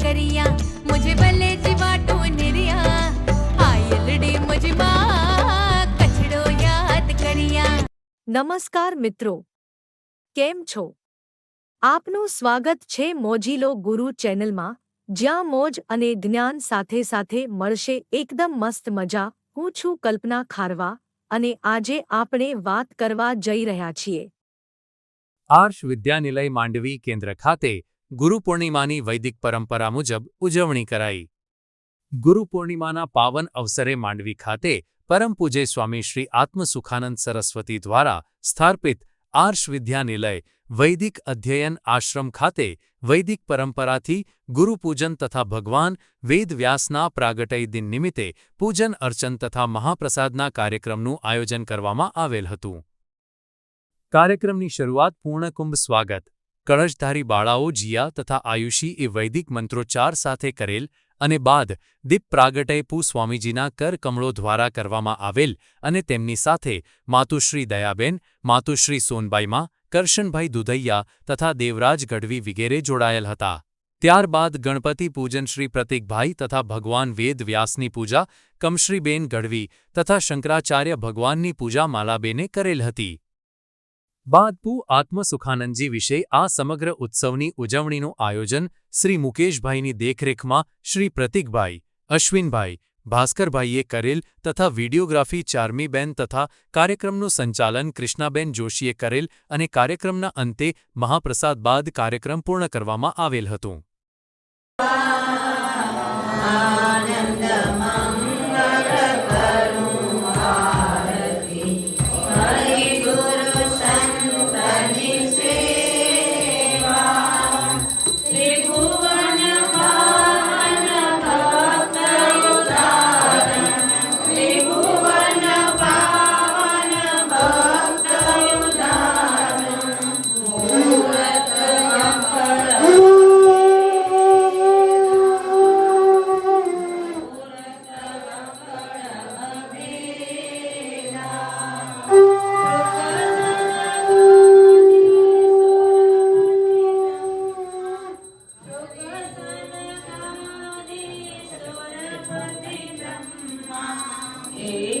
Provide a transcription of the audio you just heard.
करिया मुझे भले जी बाटो निरिया आयलडी मुझे माँ कचड़ो याद करिया નમસ્કાર મિત્રો કેમ છો આપનું સ્વાગત છે મોજીલો ગુરુ ચેનલમાં જ્યાં મોજ અને જ્ઞાન સાથે સાથે મળશે એકદમ મસ્ત મજા હું છું કલ્પના ખારવા અને આજે આપણે વાત કરવા જઈ રહ્યા છીએ આર્ષ વિદ્યાનિલય માંડવી કેન્દ્ર ખાતે ગુરુ પૂર્ણિમાની વૈદિક પરંપરા મુજબ ઉજવણી કરાઈ. ગુરુ પૂર્ણિમાના પાવન અવસરે માંડવી ખાતે પરમ પૂજ્ય સ્વામી શ્રી આત્મસુખાનંદ સરસ્વતી દ્વારા સ્થાપિત આર્ષ વિદ્યાનિલય વૈદિક અધ્યયન આશ્રમ ખાતે વૈદિક પરંપરાથી ગુરુપૂજન તથા ભગવાન વેદવ્યાસના પ્રાગટય દિન નિમિત્તે પૂજન અર્ચન તથા મહાપ્રસાદના કાર્યક્રમનું આયોજન કરવામાં આવેલ હતું. કાર્યક્રમની શરૂઆત પૂર્ણકુંભ સ્વાગત કળશધારી બાળાઓ જીયા તથા આયુષી એ વૈદિક મંત્રોચ્ચાર સાથે કરેલ અને બાદ દીપ પ્રાગટય પુ સ્વામીજીના કર કમળો દ્વારા કરવામાં આવેલ અને તેમની સાથે માતુશ્રી દયાબેન, માતુશ્રી સોનબાઈમાં, કરશનભાઈ દુધૈયા તથા દેવરાજ ગઢવી વિગેરે જોડાયેલ હતા. ત્યારબાદ ગણપતિ પૂજન શ્રી પ્રતિકભાઈ તથા ભગવાન વેદ વ્યાસની પૂજા, કમશ્રીબેન ગઢવી તથા શંકરાચાર્ય ભગવાનની પૂજા માલાબેને કરેલ હતી. બાદ પુ આત્મસુખાનંદજી વિશે આ સમગ્ર ઉત્સવની ઉજવણીનું આયોજન શ્રી મુકેશભાઈની દેખરેખમાં શ્રી પ્રતિકભાઈ, અશ્વિનભાઈ, ભાસ્કરભાઈએ કરેલ તથા વિડીયોગ્રાફી ચાર્મીબેન તથા કાર્યક્રમનું સંચાલન કૃષ્ણાબેન જોશીએ કરેલ અને કાર્યક્રમના અંતે મહાપ્રસાદ બાદ કાર્યક્રમ પૂર્ણ કરવામાં આવેલ હતું. Ok.